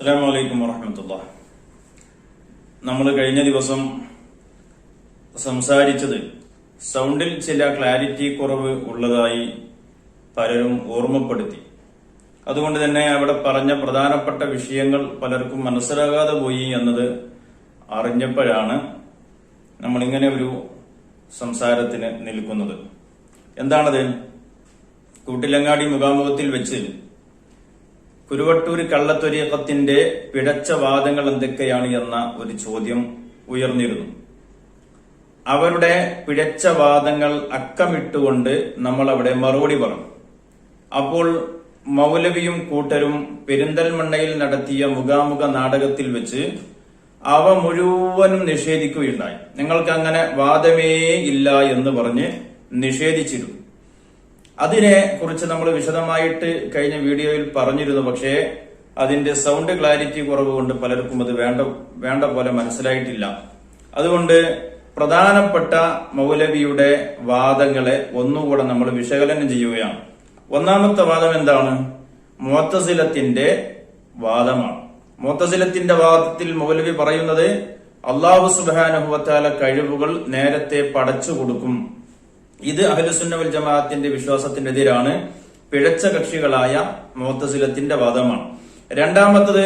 അസ്സാം വലൈക്കും വറഹമത്തുള്ള. നമ്മൾ കഴിഞ്ഞ ദിവസം സംസാരിച്ചത് സൗണ്ടിൽ ചില ക്ലാരിറ്റി കുറവ് ഉള്ളതായി പലരും ഓർമ്മപ്പെടുത്തി. അതുകൊണ്ട് തന്നെ അവിടെ പറഞ്ഞ പ്രധാനപ്പെട്ട വിഷയങ്ങൾ പലർക്കും മനസ്സിലാകാതെ പോയി എന്നത് അറിഞ്ഞപ്പോഴാണ് നമ്മളിങ്ങനെ ഒരു സംസാരത്തിന് നിൽക്കുന്നത്. എന്താണത്? കൂട്ടിലങ്ങാടി മുഖാമുഖത്തിൽ വെച്ച് കുരുവട്ടൂർ കള്ളത്തൊരീക്കത്തിന്റെ പിഴച്ച വാദങ്ങൾ എന്തൊക്കെയാണ് എന്ന ഒരു ചോദ്യം ഉയർന്നിരുന്നു. അവരുടെ പിഴച്ച വാദങ്ങൾ അക്കമിട്ടുകൊണ്ട് നമ്മൾ അവിടെ മറുപടി പറഞ്ഞു. അപ്പോൾ മൗലവിയും കൂട്ടരും പെരിന്തൽമണ്ണയിൽ നടത്തിയ മുഖാമുഖ നാടകത്തിൽ വെച്ച് അവ മുഴുവനും നിഷേധിക്കുകയുണ്ടായി. നിങ്ങൾക്ക് അങ്ങനെ വാദമേ ഇല്ല എന്ന് പറഞ്ഞ് നിഷേധിച്ചിരുന്നു. അതിനെ കുറിച്ച് നമ്മൾ വിശദമായിട്ട് കഴിഞ്ഞ വീഡിയോയിൽ പറഞ്ഞിരുന്നു. പക്ഷേ അതിന്റെ സൗണ്ട് ക്ലാരിറ്റി കുറവ് കൊണ്ട് പലർക്കും അത് വേണ്ട വേണ്ട പോലെ മനസ്സിലായിട്ടില്ല. അതുകൊണ്ട് പ്രധാനപ്പെട്ട മൗലവിയുടെ വാദങ്ങളെ ഒന്നുകൂടെ നമ്മൾ വിശകലനം ചെയ്യുകയാണ്. ഒന്നാമത്തെ വാദം എന്താണ്? മോത്തസിലത്തിന്റെ വാദമാണ്. മോത്തസിലത്തിന്റെ വാദത്തിൽ മൗലവി പറയുന്നത് അള്ളാഹു സുബാനുഭവത്താല കഴിവുകൾ നേരത്തെ പടച്ചു കൊടുക്കും. ഇത് അഹലുസുന്നവൽ ജമാഅത്തിന്റെ വിശ്വാസത്തിനെതിരാണ് പിഴച്ച കക്ഷികളായ മോത്തസിലത്തിന്റെ വാദമാണ്. രണ്ടാമത്തത്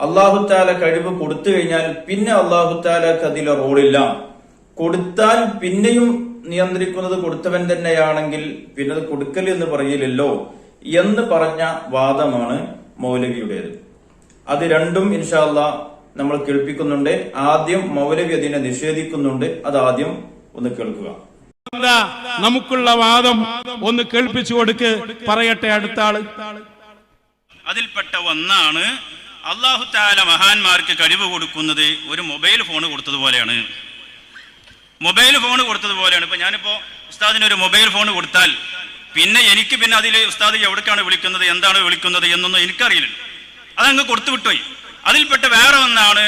അള്ളാഹുത്താല കഴിവ് കൊടുത്തു കഴിഞ്ഞാൽ പിന്നെ അള്ളാഹുത്താലക്ക് അതിലെ റോളില്ല. കൊടുത്താൽ പിന്നെയും നിയന്ത്രിക്കുന്നത് കൊടുത്തവൻ തന്നെയാണെങ്കിൽ പിന്നെ അത് കൊടുക്കൽ എന്ന് പറയില്ലല്ലോ എന്ന് പറഞ്ഞ വാദമാണ് മൗലവിയുടേത്. അത് രണ്ടും ഇൻഷാല്ല നമ്മൾ കേൾപ്പിക്കുന്നുണ്ട്. ആദ്യം മൗലവി അതിനെ നിഷേധിക്കുന്നുണ്ട്. അത് ആദ്യം ഒന്ന് കേൾക്കുക. നമുക്കുള്ള വാദം ഒന്ന് കേൾപ്പിച്ചു കൊടുക്ക്. പറയട്ടെ അടുത്ത ആൾ അതിൽപ്പെട്ട ഒന്നാണ് അള്ളാഹു താല മഹാന്മാർക്ക് കഴിവ് കൊടുക്കുന്നത് ഒരു മൊബൈൽ ഫോൺ കൊടുത്തതുപോലെയാണ്. മൊബൈൽ ഫോൺ കൊടുത്തതുപോലെയാണ്. ഇപ്പൊ ഞാനിപ്പോ ഉസ്താദിന് ഒരു മൊബൈൽ ഫോൺ കൊടുത്താൽ പിന്നെ എനിക്ക് പിന്നെ അതിൽ ഉസ്താദ് എവിടേക്കാണ് വിളിക്കുന്നത് എന്താണ് വിളിക്കുന്നത് എന്നൊന്നും എനിക്കറിയില്ല. അതങ്ങ് കൊടുത്തു വിട്ടുപോയി അതിൽപ്പെട്ട വേറെ ഒന്നാണ്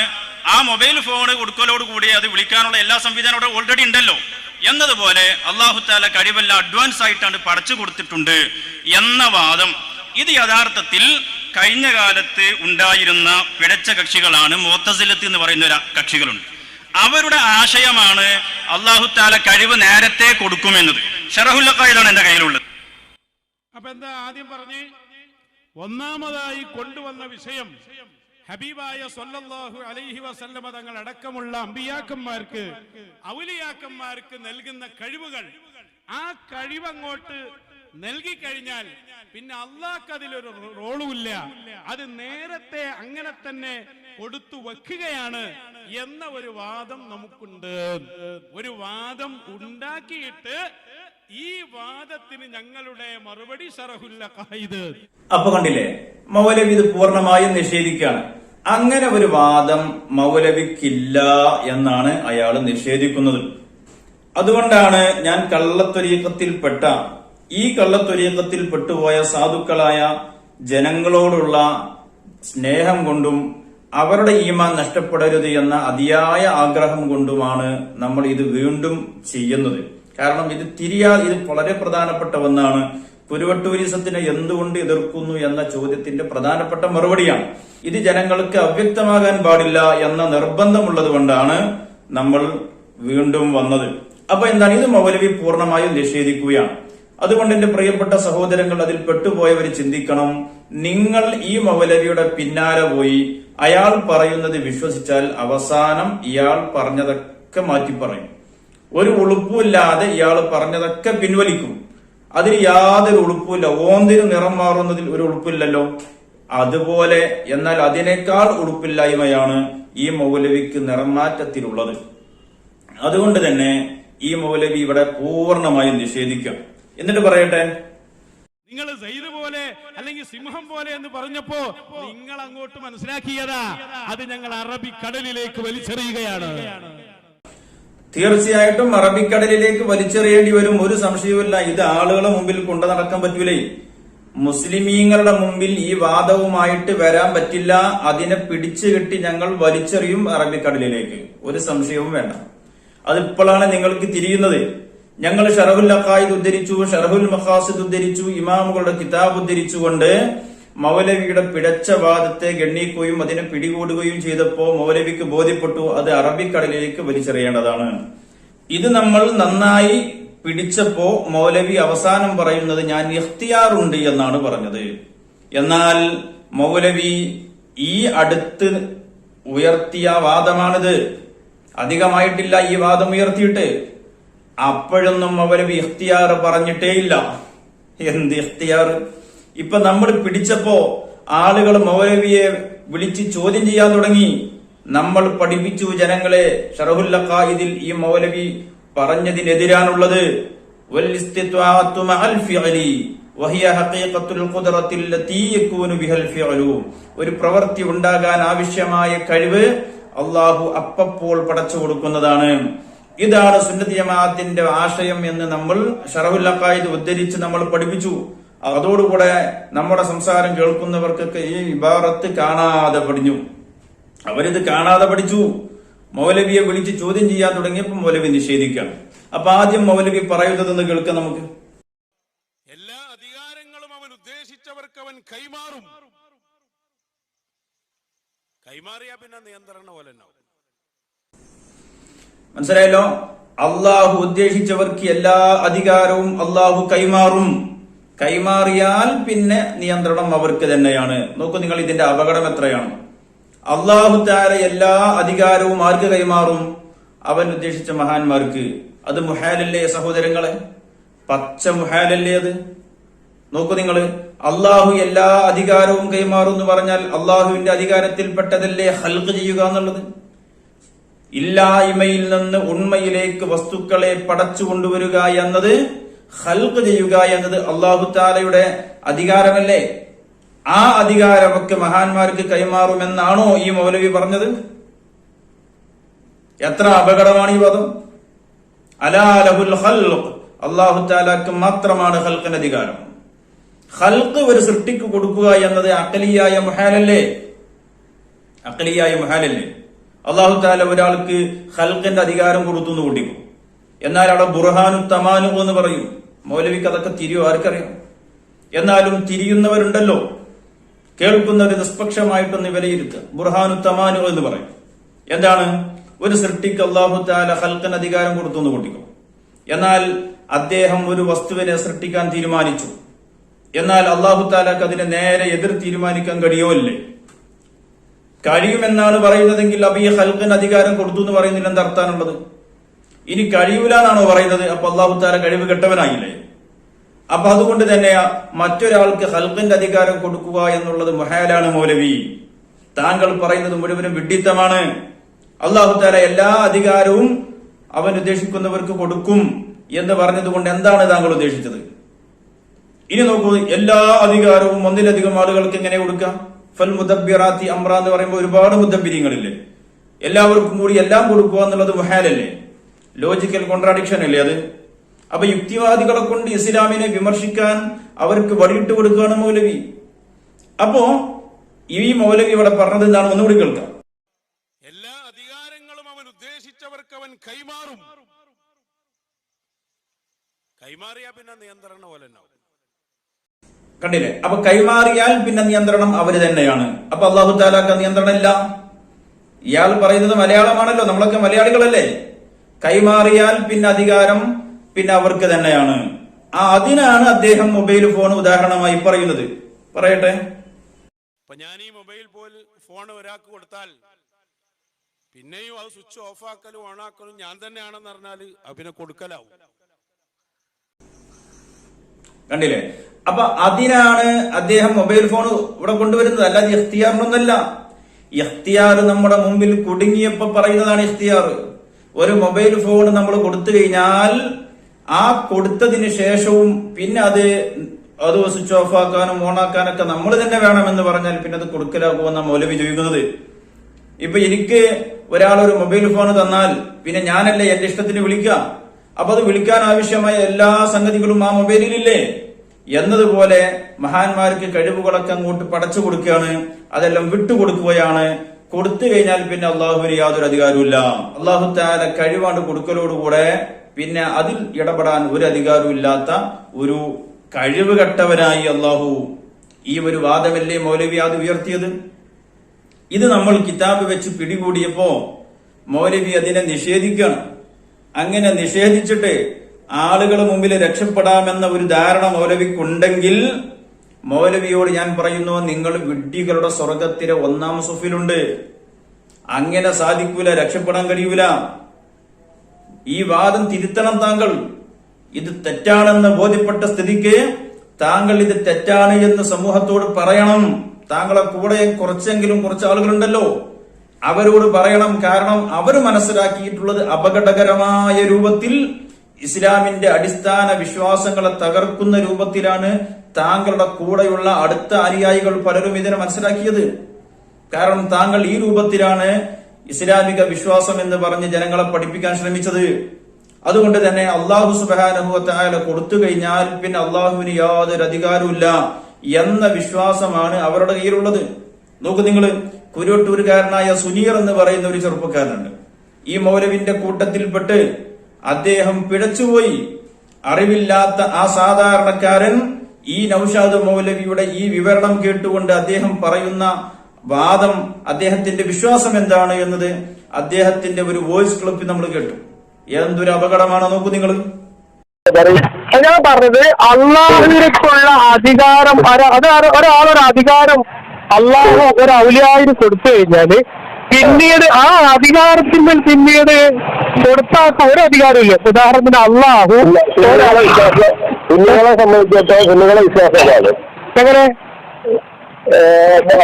ആ മൊബൈൽ ഫോൺ കൊടുക്കലോട് കൂടി അത് വിളിക്കാനുള്ള എല്ലാ സംവിധാനവും ഓൾറെഡി ഉണ്ടല്ലോ. എന്നതുപോലെ അള്ളാഹു താല കഴിവെല്ലാം അഡ്വാൻസ് ആയിട്ടാണ് പടച്ചു കൊടുത്തിട്ടുണ്ട് എന്ന വാദം. ഇത് യഥാർത്ഥത്തിൽ കഴിഞ്ഞ കാലത്ത് ഉണ്ടായിരുന്ന പിഴച്ച കക്ഷികളാണ് മോത്തസിലത്ത് എന്ന് പറയുന്ന കക്ഷികളുണ്ട്. അവരുടെ ആശയമാണ് അള്ളാഹു താല കഴിവ് നേരത്തെ കൊടുക്കുമെന്നത്. ഷറഹുല്ലക്കായതാണ് എന്റെ കയ്യിലുള്ളത്. അപ്പൊ എന്താ ആദ്യം പറഞ്ഞ്? ഒന്നാമതായി കൊണ്ടുവന്ന വിഷയം ഹബീബായ സൊല്ലാഹു അലൈഹി വസല്ലമ തങ്ങൾ അടക്കമുള്ള അമ്പിയാക്കന്മാർക്ക് ഔലിയാക്കന്മാർക്ക് നൽകുന്ന കഴിവുകൾ ആ കഴിവങ്ങോട്ട് നൽകി കഴിഞ്ഞാൽ പിന്നെ അള്ളാഹ്ക്ക് അതിലൊരു റോളുമില്ല. അത് നേരത്തെ അങ്ങനെ തന്നെ കൊടുത്തു വെക്കുകയാണ് എന്ന ഒരു വാദം നമുക്കുണ്ട്. ഒരു വാദം ഉണ്ടാക്കിയിട്ട് ഈ വാദത്തിന് ഞങ്ങളുടെ മറുപടി അപ്പൊ കണ്ടില്ലേ? മൗലവി ഇത് പൂർണമായും നിഷേധിക്കുകയാണ്. അങ്ങനെ ഒരു വാദം മൗലവിക്കില്ല എന്നാണ് അയാൾ നിഷേധിക്കുന്നത്. അതുകൊണ്ടാണ് ഞാൻ കള്ളത്തൊരീക്കത്തിൽപ്പെട്ട ഈ കള്ളത്തൊരീക്കത്തിൽ പെട്ടുപോയ സാധുക്കളായ ജനങ്ങളോടുള്ള സ്നേഹം കൊണ്ടും അവരുടെ ഈമാൻ നഷ്ടപ്പെടരുത് എന്ന അതിയായ ആഗ്രഹം കൊണ്ടുമാണ് നമ്മൾ ഇത് വീണ്ടും ചെയ്യുന്നത്. കാരണം ഇത് തിരിയാ ഇത് വളരെ പ്രധാനപ്പെട്ട ഒന്നാണ്. കുരുവട്ടൂരിസത്തിനെ എന്തുകൊണ്ട് എതിർക്കുന്നു എന്ന ചോദ്യത്തിന്റെ പ്രധാനപ്പെട്ട മറുപടിയാണ്. ഇത് ജനങ്ങൾക്ക് അവ്യക്തമാകാൻ പാടില്ല എന്ന നിർബന്ധമുള്ളത് കൊണ്ടാണ് നമ്മൾ വീണ്ടും വന്നത്. അപ്പൊ എന്താണ്? ഇത് മൗലവി പൂർണമായും നിഷേധിക്കുകയാണ്. അതുകൊണ്ട് എന്റെ പ്രിയപ്പെട്ട സഹോദരങ്ങൾ അതിൽ പെട്ടുപോയവർ ചിന്തിക്കണം. നിങ്ങൾ ഈ മൗലവിയുടെ പിന്നാലെ പോയി അയാൾ പറയുന്നത് വിശ്വസിച്ചാൽ അവസാനം ഇയാൾ പറഞ്ഞതൊക്കെ മാറ്റി പറയും ഒരു ഉളുപ്പുമില്ലാതെ ഇയാൾ പറഞ്ഞതൊക്കെ പിൻവലിക്കും. അതിന് യാതൊരു ഉളുപ്പുമില്ല. ഓന്തിന് നിറം മാറുന്നതിൽ ഒരു ഉളുപ്പില്ലല്ലോ. അതുപോലെ എന്നാൽ അതിനേക്കാൾ ഉളുപ്പില്ലായ്മയാണ് ഈ മൗലവിക്ക് നിറം മാറ്റത്തിലുള്ളത് അതുകൊണ്ട് തന്നെ ഈ മൗലവി ഇവിടെ പൂർണമായും നിഷേധിക്കാം എന്നിട്ട് പറയട്ടെ? നിങ്ങൾ സൈദ് പോലെ അല്ലെങ്കിൽ സിംഹം പോലെ എന്ന് പറഞ്ഞപ്പോ നിങ്ങൾ അങ്ങോട്ട് മനസ്സിലാക്കിയതാ. അത് ഞങ്ങൾ അറബി കടലിലേക്ക് വലിച്ചെറിയുകയാണ്. തീർച്ചയായിട്ടും അറബിക്കടലിലേക്ക് വലിച്ചെറിയേണ്ടി വരും. ഒരു സംശയവുമില്ല. ഇത് ആളുകളെ മുമ്പിൽ കൊണ്ടു നടക്കാൻ പറ്റൂലേ. മുസ്ലിമീങ്ങളുടെ മുമ്പിൽ ഈ വാദവുമായിട്ട് വരാൻ പറ്റില്ല. അതിനെ പിടിച്ചു കെട്ടി ഞങ്ങൾ വലിച്ചെറിയും അറബിക്കടലിലേക്ക്. ഒരു സംശയവും വേണ്ട. അതിപ്പോഴാണ് നിങ്ങൾക്ക് തിരിയുന്നത്. ഞങ്ങൾ ഷറഹുൽ അഖായിദ് ഉദ്ധരിച്ചു ഷറഹുൽ മഖാസിദ് ഉദ്ധരിച്ചു ഇമാമുകളുടെ കിതാബ് ഉദ്ധരിച്ചുകൊണ്ട് മൗലവിയുടെ പിടച്ച വാദത്തെ ഗണ്ണിക്കുകയും അതിനെ പിടികൂടുകയും ചെയ്തപ്പോൾ മൗലവിക്ക് ബോധ്യപ്പെട്ടു അത് അറബിക്കടലിലേക്ക് വലിച്ചെറിയേണ്ടതാണ്. ഇത് നമ്മൾ നന്നായി പിടിച്ചപ്പോ മൗലവി അവസാനം പറയുന്നത് ഞാൻ ഇഖ്തിയാറുണ്ട് എന്നാണ് പറഞ്ഞത്. എന്നാൽ മൗലവി ഈ അടുത്ത് ഉയർത്തിയ വാദമാണിത്. അധികമായിട്ടില്ല ഈ വാദം ഉയർത്തിയിട്ട്. അപ്പോഴൊന്നും മൗലവി ഇഖ്തിയാർ പറഞ്ഞിട്ടേയില്ല. എന്ത് ഇഖ്തിയാർ? ഇപ്പൊ നമ്മൾ പിടിച്ചപ്പോ ആളുകൾ മൗലവിയെ വിളിച്ച് ചോദ്യം ചെയ്യാൻ തുടങ്ങി. നമ്മൾ പഠിപ്പിച്ചു ജനങ്ങളെ ഷറഹുല്ലഖായിദിൽ ഈ മൗലവി പറഞ്ഞതിനെതിരാണുള്ളത്. ഒരു പ്രവൃത്തി ഉണ്ടാകാൻ ആവശ്യമായ കഴിവ് അള്ളാഹു അപ്പപ്പോൾ പടച്ചു കൊടുക്കുന്നതാണ്. ഇതാണ് സുന്നതി ജമാഅത്തിന്റെ ആശയം എന്ന് നമ്മൾ ഷറഹുല്ലഖായി ഉദ്ധരിച്ച് നമ്മൾ പഠിപ്പിച്ചു. അതോടുകൂടെ നമ്മുടെ സംസാരം കേൾക്കുന്നവർക്കൊക്കെ ഈ ഇബാറത്ത് കാണാതെ പഠിഞ്ഞു. അവരിത് കാണാതെ പഠിച്ചു. മൗലവിയെ വിളിച്ച് ചോദ്യം ചെയ്യാൻ തുടങ്ങിയപ്പോൾ മൗലവി നിഷേധിക്കുകയാണ്. അപ്പൊ ആദ്യം മൗലവി പറയുന്നതെന്ന് കേൾക്കാം നമുക്ക്. എല്ലാ അധികാരങ്ങളും അവൻ ഉദ്ദേശിച്ചവർക്ക് അവൻ കൈമാറും. കൈമാറിയാ പിന്നെ നിയന്ത്രണ പോലെ മനസ്സിലായല്ലോ? അള്ളാഹു ഉദ്ദേശിച്ചവർക്ക് എല്ലാ അധികാരവും അള്ളാഹു കൈമാറും. കൈമാറിയാൽ പിന്നെ നിയന്ത്രണം അവർക്ക് തന്നെയാണ്. നോക്കൂ നിങ്ങൾ ഇതിന്റെ അപകടം എത്രയാണ്? അള്ളാഹു താര എല്ലാ അധികാരവും ആർക്ക് കൈമാറും? അവൻ ഉദ്ദേശിച്ച മഹാന്മാർക്ക്. അത് മുഹാലല്ലേ സഹോദരങ്ങളെ? പച്ച മുഹാലല്ലേ അത്? നോക്കൂ നിങ്ങൾ അള്ളാഹു എല്ലാ അധികാരവും കൈമാറും എന്ന് പറഞ്ഞാൽ അള്ളാഹുവിന്റെ അധികാരത്തിൽപ്പെട്ടതല്ലേ ഹൽക്ക് ചെയ്യുക എന്നുള്ളത്? ഇല്ലായ്മയിൽ നിന്ന് ഉണ്മയിലേക്ക് വസ്തുക്കളെ പടച്ചു കൊണ്ടുവരിക എന്നത് ഹൽക്ക് ചെയ്യുക എന്നത് അള്ളാഹു താലയുടെ അധികാരമല്ലേ? ആ അധികാരമൊക്കെ മഹാന്മാർക്ക് കൈമാറുമെന്നാണോ ഈ മൗലവി പറഞ്ഞത്? എത്ര അപകടമാണ് ഈ പദം അലാലഹുൽ ഹൽഖ് അള്ളാഹു താലാക്ക് മാത്രമാണ് ഹൽക്കിന്റെ അധികാരം. ഹൽക്ക് ഒരു സൃഷ്ടിക്ക് കൊടുക്കുക എന്നത് അക്കലിയായ മുഹാലല്ലേ? അക്കലിയായ മുഹാലല്ലേ? അള്ളാഹു താല ഒരാൾക്ക് ഹൽക്കിന്റെ അധികാരം കൊടുത്തു കൂട്ടിക്കും. എന്നാൽ അവിടെ ബുർഹാനു തമാനും എന്ന് പറയും. മൗലവിക്ക് അതൊക്കെ തിരിയോ ആർക്കറിയാം? എന്നാലും തിരിയുന്നവരുണ്ടല്ലോ. കേൾക്കുന്നവർ നിഷ്പക്ഷമായിട്ടൊന്ന് വിലയിരുത്തുക. ബുർഹാനു തമാനു എന്ന് പറയും. എന്താണ്? ഒരു സൃഷ്ടിക്ക് അള്ളാഹു താല ഹൽക്കൻ അധികാരം കൊടുത്തു എന്ന് കൂട്ടിക്കും എന്നാൽ അദ്ദേഹം ഒരു വസ്തുവിനെ സൃഷ്ടിക്കാൻ തീരുമാനിച്ചു. എന്നാൽ അള്ളാഹു താലാക്ക് അതിനെ നേരെ എതിർ തീരുമാനിക്കാൻ കഴിയുമല്ലേ? കഴിയുമെന്നാണ് പറയുന്നതെങ്കിൽ അബി ഹൽക്കൻ അധികാരം കൊടുത്തു എന്ന് പറയുന്നതിൽ എന്താ ഇനി കഴിയൂല എന്നാണോ പറയുന്നത്? അപ്പൊ അള്ളാഹു താല കഴിവ് കെട്ടവനായില്ലേ? അപ്പൊ അതുകൊണ്ട് തന്നെ മറ്റൊരാൾക്ക് ഹൽക്കിന്റെ അധികാരം കൊടുക്കുക എന്നുള്ളത് മൊഹാലാണ് മൗലവി. താങ്കൾ പറയുന്നത് മുഴുവനും വിഡ്ഢിത്തമാണ്. അള്ളാഹു താല എല്ലാ അധികാരവും അവൻ ഉദ്ദേശിക്കുന്നവർക്ക് കൊടുക്കും എന്ന് പറഞ്ഞതുകൊണ്ട് എന്താണ് താങ്കൾ ഉദ്ദേശിച്ചത്? ഇനി നോക്കൂ എല്ലാ അധികാരവും ഒന്നിലധികം ആളുകൾക്ക് എങ്ങനെ കൊടുക്കാം? ഫൽ മുദബിറാത്തി അമ്ര എന്ന് പറയുമ്പോൾ ഒരുപാട് മുദബിരിയങ്ങളില്ലേ എല്ലാവർക്കും കൂടി എല്ലാം കൊടുക്കുക എന്നുള്ളത് മുഹാലല്ലേ? ലോജിക്കൽ കോൺട്രാഡിക്ഷൻ അല്ലേ അത്? അപ്പൊ യുക്തിവാദികളെ കൊണ്ട് ഇസ്ലാമിനെ വിമർശിക്കാൻ അവർക്ക് വഴിയിട്ട് കൊടുക്കുകയാണ് മൗലവി. അപ്പോ ഈ മൗലവി ഇവിടെ പറഞ്ഞത് എന്താണ്? ഒന്നുകൂടി കേൾക്കാം. എല്ലാ അധികാരങ്ങളും അവൻ ഉദ്ദേശിച്ചവർക്ക് അവൻ കൈമാറും. കൈമാറിയാ പിന്നെ നിയന്ത്രണ പോലെ കണ്ടില്ലേ? അപ്പൊ കൈമാറിയാൽ പിന്നെ നിയന്ത്രണം അവർ തന്നെയാണ്. അപ്പൊ അള്ളാഹു താലാക്ക നിയന്ത്രണം ഇല്ല ഇയാൾ പറയുന്നത് മലയാളമാണല്ലോ. നമ്മളൊക്കെ മലയാളികളല്ലേ? കൈമാറിയാൽ പിന്നെ അധികാരം പിന്നെ അവർക്ക് തന്നെയാണ്. ആ അതിനാണ് അദ്ദേഹം മൊബൈൽ ഫോൺ ഉദാഹരണമായി പറയുന്നത്. പറയട്ടെ. ഞാൻ ഈ മൊബൈൽ ഫോൺ ഒരാൾക്ക് കൊടുത്താൽ പിന്നെയും അത് സ്വിച്ച് ഓഫ് ആക്കലും ഓൺ ആക്കലും ഞാൻ തന്നെയാണെന്ന് പറഞ്ഞാൽ അത് പിന്നെ കൊടുക്കലാവും. കണ്ടില്ലേ? അപ്പൊ അതിനാണ് അദ്ദേഹം മൊബൈൽ ഫോൺ ഇവിടെ കൊണ്ടുവരുന്നത്. അല്ലാതെ ഇഖ്തിയാറിനൊന്നല്ല. ഇഖ്തിയാർ നമ്മുടെ മുമ്പിൽ കുടുങ്ങിയപ്പോ പറയുന്നതാണ് ഇഖ്തിയാർ. ഒരു മൊബൈൽ ഫോൺ നമ്മൾ കൊടുത്തു കഴിഞ്ഞാൽ ആ കൊടുത്തതിന് ശേഷവും പിന്നെ അത് അത് സ്വിച്ച് ഓഫ് ആക്കാനും ഓൺ ആക്കാനൊക്കെ നമ്മൾ തന്നെ വേണമെന്ന് പറഞ്ഞാൽ പിന്നെ അത് കൊടുക്കലാകുമെന്ന മൗലവി ചോദിക്കുന്നത്. ഇപ്പൊ എനിക്ക് ഒരാൾ ഒരു മൊബൈൽ ഫോൺ തന്നാൽ പിന്നെ ഞാനല്ലേ എന്റെ ഇഷ്ടത്തിന് വിളിക്കാം അപ്പൊ അത് വിളിക്കാൻ ആവശ്യമായ എല്ലാ സംഗതികളും ആ മൊബൈലിലില്ലേ? എന്നതുപോലെ മഹാന്മാർക്ക് കഴിവുകളൊക്കെ അങ്ങോട്ട് പടച്ചു കൊടുക്കുകയാണ്. അതെല്ലാം വിട്ടുകൊടുക്കുകയാണ്. കൊടുത്തു കഴിഞ്ഞാൽ പിന്നെ അള്ളാഹുവിന് യാതൊരു അധികാരമില്ല അള്ളാഹു താല കഴിവാണ്ട് കൊടുക്കലോടുകൂടെ പിന്നെ അതിൽ ഇടപെടാൻ ഒരു അധികാരവും ഇല്ലാത്ത ഒരു കഴിവ് കെട്ടവനായി അള്ളാഹു ഈ ഒരു വാദമല്ലേ മൗലവി അത് ഉയർത്തിയത്? ഇത് നമ്മൾ കിതാബ് വെച്ച് പിടികൂടിയപ്പോ മൗലവി അതിനെ നിഷേധിക്കണം അങ്ങനെ നിഷേധിച്ചിട്ട് ആളുകളെ മുമ്പിൽ രക്ഷപ്പെടാമെന്ന ഒരു ധാരണ മൗലവിക്കുണ്ടെങ്കിൽ മൗലവിയോട് ഞാൻ പറയുന്നു നിങ്ങൾ വിഡ്ഢികളുടെ സ്വർഗത്തിലെ ഒന്നാം സുഫിലുണ്ട്. അങ്ങനെ സാധിക്കൂല രക്ഷപ്പെടാൻ കഴിയൂല. ഈ വാദം തിരുത്തണം താങ്കൾ. ഇത് തെറ്റാണെന്ന് ബോധ്യപ്പെട്ട സ്ഥിതിക്ക് താങ്കൾ ഇത് തെറ്റാണ് എന്ന് സമൂഹത്തോട് പറയണം. താങ്കളെ കൂടെ കുറച്ചെങ്കിലും കുറച്ച് ആളുകളുണ്ടല്ലോ. അവരോട് പറയണം. കാരണം അവർ മനസ്സിലാക്കിയിട്ടുള്ളത് അപകടകരമായ രൂപത്തിൽ ഇസ്ലാമിന്റെ അടിസ്ഥാന വിശ്വാസങ്ങളെ തകർക്കുന്ന രൂപത്തിലാണ് താങ്കളുടെ കൂടെയുള്ള അടുത്ത അനുയായികൾ പലരും ഇതിനെ മനസ്സിലാക്കിയത്. കാരണം താങ്കൾ ഈ രൂപത്തിലാണ് ഇസ്ലാമിക വിശ്വാസം എന്ന് പറഞ്ഞ് ജനങ്ങളെ പഠിപ്പിക്കാൻ ശ്രമിച്ചത്. അതുകൊണ്ട് തന്നെ അള്ളാഹു സുബാനുഭവത്തായ കൊടുത്തു കഴിഞ്ഞാൽ പിന്നെ അള്ളാഹുവിന് യാതൊരു അധികാരമില്ല എന്ന വിശ്വാസമാണ് അവരുടെ കയ്യിലുള്ളത്. നോക്കൂ നിങ്ങൾ കുരുവട്ടൂരുകാരനായ സുനീർ എന്ന് പറയുന്ന ഒരു ചെറുപ്പക്കാരനുണ്ട്. ഈ മൗലവിന്റെ കൂട്ടത്തിൽപ്പെട്ട് അദ്ദേഹം പിഴച്ചുപോയി. അറിവില്ലാത്ത ആ സാധാരണക്കാരൻ ഈ നൌഷാദ് മൗലവിയുടെ ഈ വിവരണം കേട്ടുകൊണ്ട് അദ്ദേഹം പറയുന്ന വാദം അദ്ദേഹത്തിന്റെ വിശ്വാസം എന്താണ് എന്നത് അദ്ദേഹത്തിന്റെ ഒരു വോയിസ് ക്ലിപ്പ് നമ്മൾ കേട്ടു. എന്തൊരു അപകടമാണ് നോക്കൂ നിങ്ങൾ ഞാൻ പറഞ്ഞത് അള്ളാഹുവിനേക്കുള്ള അധികാരം ഒരാളൊരു അധികാരം അള്ളാഹു ഒരു ഔലിയായിന് കൊടുത്തു കഴിഞ്ഞാൽ പിന്നീട് ആ അധികാരത്തിന്മേൽ പിന്നീട് കൊടുത്താത്ത ഒരു അധികാരമില്ല ഉദാഹരണത്തിന് അള്ളാഹു സുന്നികളെ സംബന്ധിച്ചിടത്തോളം സുന്നികളെ വിശ്വാസമാണ്. എങ്ങനെ?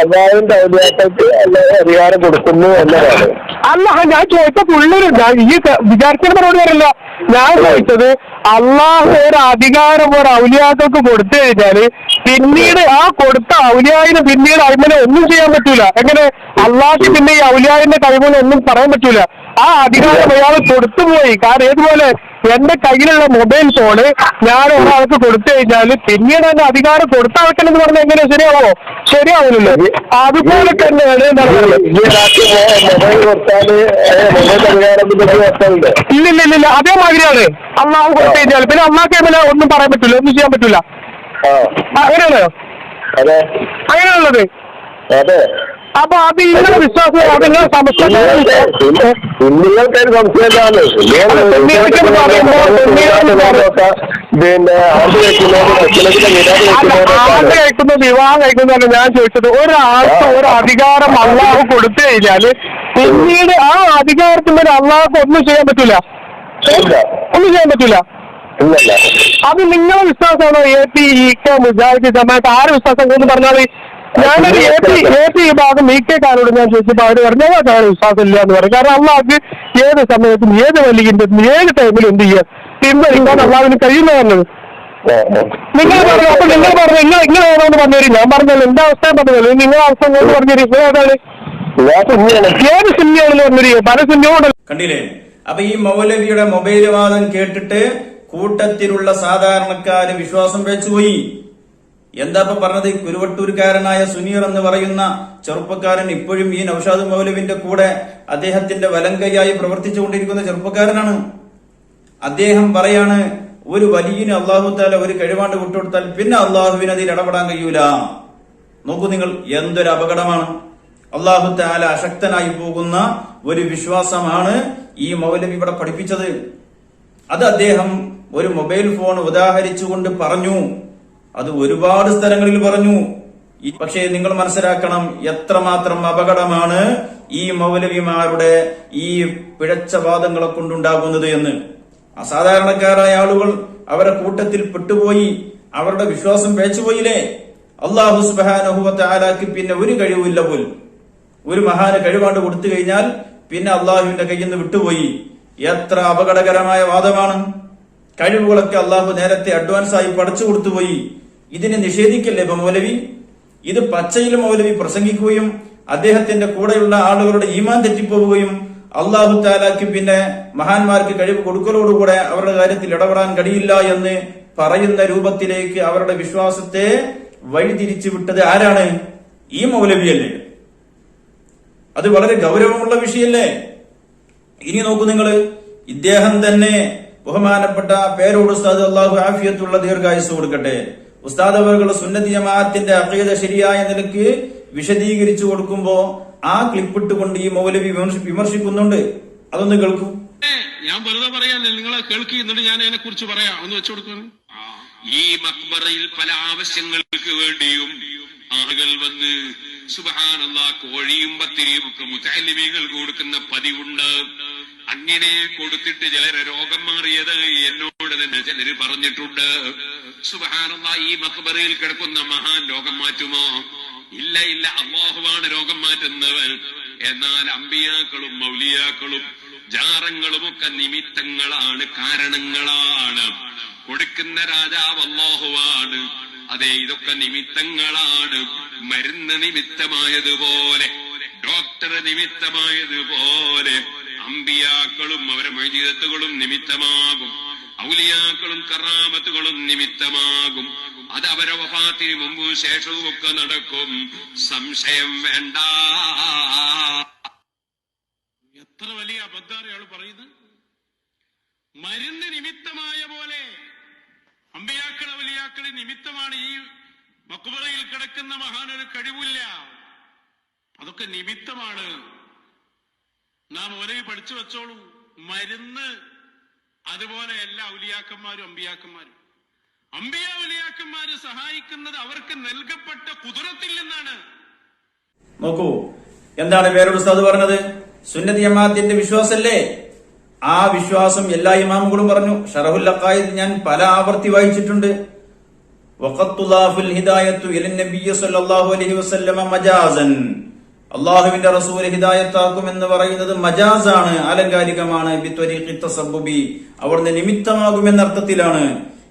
അള്ളാഹുവിന്റെ ഔദ്യാക്കൾക്ക് അല്ലാതെ അധികാരം കൊടുക്കുന്നു എന്നതാണ്. അല്ല ഞാൻ ചോദിച്ച പുള്ളൊരു ഈ വിചാരിച്ചതിന് മറുപടി വരില്ല ഞാൻ ചോദിച്ചത് അള്ളാഹു ഒരു അധികാരം ഒരു ഔലിയാക്കൾക്ക് കൊടുത്തു കഴിഞ്ഞാൽ പിന്നീട് ആ കൊടുത്ത ഔലിയായിന് പിന്നീട് അയിമനെ ഒന്നും ചെയ്യാൻ പറ്റൂല. എങ്ങനെ? അള്ളാഹ്ക്ക് പിന്നെ ഈ ഔലിയായിന്റെ കഴിവുകൾ ഒന്നും പറയാൻ പറ്റൂല. ആ അധികാരം അയാൾ കൊടുത്തു പോയി. കാരണം ഏതുപോലെ? എന്റെ കയ്യിലുള്ള മൊബൈൽ ഫോണ് ഞാൻ ഒരാൾക്ക് കൊടുത്തു കഴിഞ്ഞാൽ പിന്നീട് എന്റെ അധികാരം കൊടുത്ത എന്ന് പറഞ്ഞാൽ എങ്ങനെ ശരിയാവോ? ശരിയാവില്ലല്ലോ അതുപോലെ തന്നെയാണ് ഇല്ല ഇല്ല ഇല്ല അതേമാതിരിയാണ്. അള്ളാഹു കൊടുത്തു കഴിഞ്ഞാൽ പിന്നെ അള്ളാഹ് ഒന്നും പറയാൻ പറ്റില്ല ഒന്നും ചെയ്യാൻ പറ്റില്ല അങ്ങനെയാണോ? അങ്ങനെയാണുള്ളത്. അതെ. അപ്പൊ അത് നിങ്ങളുടെ വിശ്വാസം അത് നിങ്ങളുടെ പിന്നെ വിരാട് കഴിക്കുന്ന വിവാഹം കഴിക്കുന്നതല്ല ഞാൻ ചോദിച്ചത് ഒരാൾക്ക് ഒരു അധികാരം അള്ളാഹ് കൊടുത്തു കഴിഞ്ഞാൽ പിന്നീട് ആ അധികാരത്തിന് അള്ളാഹ് ഒന്നും ചെയ്യാൻ പറ്റൂല. ഒന്നും ചെയ്യാൻ പറ്റൂല. അത് നിങ്ങളെ വിശ്വാസമാണോ? A P E K Mujahid Jamaat ആര് വിശ്വാസം എന്ന് പറഞ്ഞാൽ ഞാനൊരു എ പി എ പി വിഭാഗം ഇ കെ കാരോട് ഞാൻ ചോദിച്ചപ്പോൾ അവർ പറഞ്ഞു കാര്യം അങ്ങനെ വിശ്വാസം ഇല്ല എന്ന് പറയും കാരണം അള്ളാഹ്ക്ക് ഏത് സമയത്തും ഏത് വലിയ ഏത് ടൈമിലും എന്ത് ചെയ്യാം? പിൻവലിക്കാൻ അള്ളാഹിന് കഴിയുന്ന പറഞ്ഞത്. നിങ്ങൾ പറഞ്ഞു അപ്പൊ നിങ്ങൾ പറഞ്ഞു നിങ്ങൾ ഇങ്ങനെ ഏതാണെന്ന് പറഞ്ഞു ഞാൻ പറഞ്ഞല്ലോ എന്റെ അവസ്ഥ പറഞ്ഞല്ലോ നിങ്ങൾ അവസ്ഥ കൊണ്ട് പറഞ്ഞു നിങ്ങൾ ഏതാണ്? ഞാൻ ഏത് സിനിമയാണെന്ന് പറഞ്ഞു പല സിനിമയും കണ്ടില്ലേ? അപ്പൊ ഈ മൗലവിയുടെ മൊബൈൽ വാദം കേട്ടിട്ട് കൂട്ടത്തിലുള്ള സാധാരണക്കാര് വിശ്വാസം വെച്ചുപോയി. എന്താ ഇപ്പൊ പറഞ്ഞത്? കുരുവട്ടൂർക്കാരനായ സുനീർ എന്ന് പറയുന്ന ചെറുപ്പക്കാരൻ ഇപ്പോഴും ഈ നൌഷാദ് മൗലവിന്റെ കൂടെ അദ്ദേഹത്തിന്റെ വലങ്കയായി പ്രവർത്തിച്ചുകൊണ്ടിരിക്കുന്ന ചെറുപ്പക്കാരനാണ്. അദ്ദേഹം പറയാണ് ഒരു വലിയന് അള്ളാഹു താല ഒരു കഴിവാണ്ട് വിട്ടുകൊടുത്താൽ പിന്നെ അള്ളാഹുവിന് അതിൽ ഇടപെടാൻ കഴിയൂല. നോക്കൂ നിങ്ങൾ എന്തൊരു അപകടമാണ്. അള്ളാഹു താല അശക്തനായി പോകുന്ന ഒരു വിശ്വാസമാണ് ഈ മൗലവി ഇവിടെ പഠിപ്പിച്ചത്. അത് അദ്ദേഹം ഒരു മൊബൈൽ ഫോൺ ഉദാഹരിച്ചുകൊണ്ട് പറഞ്ഞു. അത് ഒരുപാട് സ്ഥലങ്ങളിൽ പറഞ്ഞു. പക്ഷേ നിങ്ങൾ മനസ്സിലാക്കണം എത്രമാത്രം അപകടമാണ് ഈ മൗലവിമാരുടെ ഈ പിഴച്ച വാദങ്ങളെ കൊണ്ടുണ്ടാകുന്നത് എന്ന്. അസാധാരണക്കാരായ ആളുകൾ അവരെ കൂട്ടത്തിൽ പെട്ടുപോയി. അവരുടെ വിശ്വാസം പേച്ചുപോയില്ലേ? അള്ളാഹു സുബാനഹുവത്തെ ആലാക്ക് പിന്നെ ഒരു കഴിവില്ല പോലും. ഒരു മഹാന് കഴിവാണ്ട് കൊടുത്തു കഴിഞ്ഞാൽ പിന്നെ അള്ളാഹുവിന്റെ കയ്യിൽ നിന്ന് വിട്ടുപോയി. എത്ര അപകടകരമായ വാദമാണ്. കഴിവുകളൊക്കെ അള്ളാഹു നേരത്തെ അഡ്വാൻസ് ആയി പഠിച്ചു കൊടുത്തുപോയി. ഇതിനെ നിഷേധിക്കല്ലേ ഇപ്പൊ മൗലവി? ഇത് പച്ചയിൽ മൗലവി പ്രസംഗിക്കുകയും അദ്ദേഹത്തിന്റെ കൂടെയുള്ള ആളുകളുടെ ഈമാൻ തെറ്റിപ്പോവുകയും അള്ളാഹു താലാക്ക് പിന്നെ മഹാന്മാർക്ക് കഴിവ് കൊടുക്കലോടുകൂടെ അവരുടെ കാര്യത്തിൽ ഇടപെടാൻ കഴിയില്ല എന്ന് പറയുന്ന രൂപത്തിലേക്ക് അവരുടെ വിശ്വാസത്തെ വഴിതിരിച്ചു വിട്ടത് ആരാണ്? ഈ മൗലവിയല്ലേ. അത് വളരെ ഗൗരവമുള്ള വിഷയല്ലേ ഇനി നോക്കൂ നിങ്ങൾ ഇദ്ദേഹം തന്നെ ബഹുമാനപ്പെട്ട പേരോട് ഉസ്താദ് അള്ളാഹു ആഫിയത്തുള്ള ദീർഘായുസ് കൊടുക്കട്ടെ. ഉസ്താദ് അവർക്കുള്ള സുന്നതി ജമാഅത്തിന്റെ അഖീദ ശരിയായ നിലയ്ക്ക് വിശദീകരിച്ചു കൊടുക്കുമ്പോ ആ ക്ലിപ്പിട്ടുകൊണ്ട് ഈ മൗലവി വിമർശിക്കുന്നുണ്ട്. അതൊന്ന് കേൾക്കൂ. ഞാൻ വെറുതെ പറയാല്ലേ നിങ്ങളെ കേൾക്കി എന്നിട്ട് ഞാൻ അതിനെ കുറിച്ച് പറയാം. ഒന്ന് വെച്ചു കൊടുക്കുന്നു ഈ മക്ബറയിൽ പല ആവശ്യങ്ങൾക്ക് വേണ്ടിയും ആളുകൾ വന്ന് സുബാനുള്ള കോഴിയും പത്തിരിയും ഒക്കെ കൊടുക്കുന്ന പതിവുണ്ട്. അങ്ങനെ കൊടുത്തിട്ട് ചിലരെ രോഗം മാറിയത് എന്നോ എന്നോട് തന്നെ ചിലര് പറഞ്ഞിട്ടുണ്ട്. സുബഹാനുള്ള ഈ മക്ബറയിൽ കിടക്കുന്ന മഹാൻ രോഗം മാറ്റുമോ? ഇല്ല ഇല്ല അള്ളാഹുവാണ് രോഗം മാറ്റുന്നവൻ. എന്നാൽ അമ്പിയാക്കളും മൗലിയാക്കളും ജാറങ്ങളും ഒക്കെ നിമിത്തങ്ങളാണ് കാരണങ്ങളാണ്. കൊടുക്കുന്ന രാജാവ് അള്ളാഹുവാണ് അതെ ഇതൊക്കെ നിമിത്തങ്ങളാണ്. മരുന്ന് നിമിത്തമായതുപോലെ ഡോക്ടർ നിമിത്തമായതുപോലെ അമ്പിയാക്കളും അവരെ മൈജീതത്തുകളും നിമിത്തമാകും. ഔലിയാക്കളും കറാമത്തുകളും നിമിത്തമാകും. അത് അവരെ വഫാത്തിന് മുമ്പും ശേഷവും ഒക്കെ നടക്കും. സംശയം വേണ്ട. എത്ര വലിയ അബദ്ധാണ് പറയുന്നത്? മരുന്ന് നിമിത്തമായ പോലെ അമ്പയാക്കൾ വലിയാക്കൾ നിമിത്തമാണ് ഈ മക്കുപറയിൽ കിടക്കുന്ന മഹാനൊരു കഴിവില്ല. അതൊക്കെ നിമിത്തമാണ്. നാം ഒരേ പഠിച്ചു വെച്ചോളൂ. മരുന്ന് അതുപോലെ എല്ലാ ഔലിയാക്കന്മാരും അമ്പിയാക്കന്മാരും. അമ്പിയ ഉലിയാക്കന്മാര് സഹായിക്കുന്നത് അവർക്ക് നൽകപ്പെട്ട കുതിരത്തിൽ നിന്നാണ്. നോക്കൂ എന്താണ് വേറൊരു ഉസ്താദ് പറഞ്ഞത്? സുന്നതി ജമാഅത്തിന്റെ വിശ്വാസല്ലേ? ആ വിശ്വാസം എല്ലാ ഇമാമുകളും പറഞ്ഞു. ഷറഹുൽ അക്കായത് ഞാൻ പല ആവർത്തി വായിച്ചിട്ടുണ്ട്. വഖത്തുല്ലാഫുൽ ഹിദായത്തു ഇലൻ നബിയ്യ സല്ലല്ലാഹു അലൈഹി വസല്ലമ മജാസൻ. അള്ളാഹുവിന്റെ റസൂൽ ഹിദായത്താക്കും എന്ന് പറയുന്നത് മജാസാണ് ആലങ്കാരികമാണ് ബിത്വരീഖി തസബ്ബുബി അവിടുന്ന് നിമിത്തമാകും എന്ന അർത്ഥത്തിലാണ്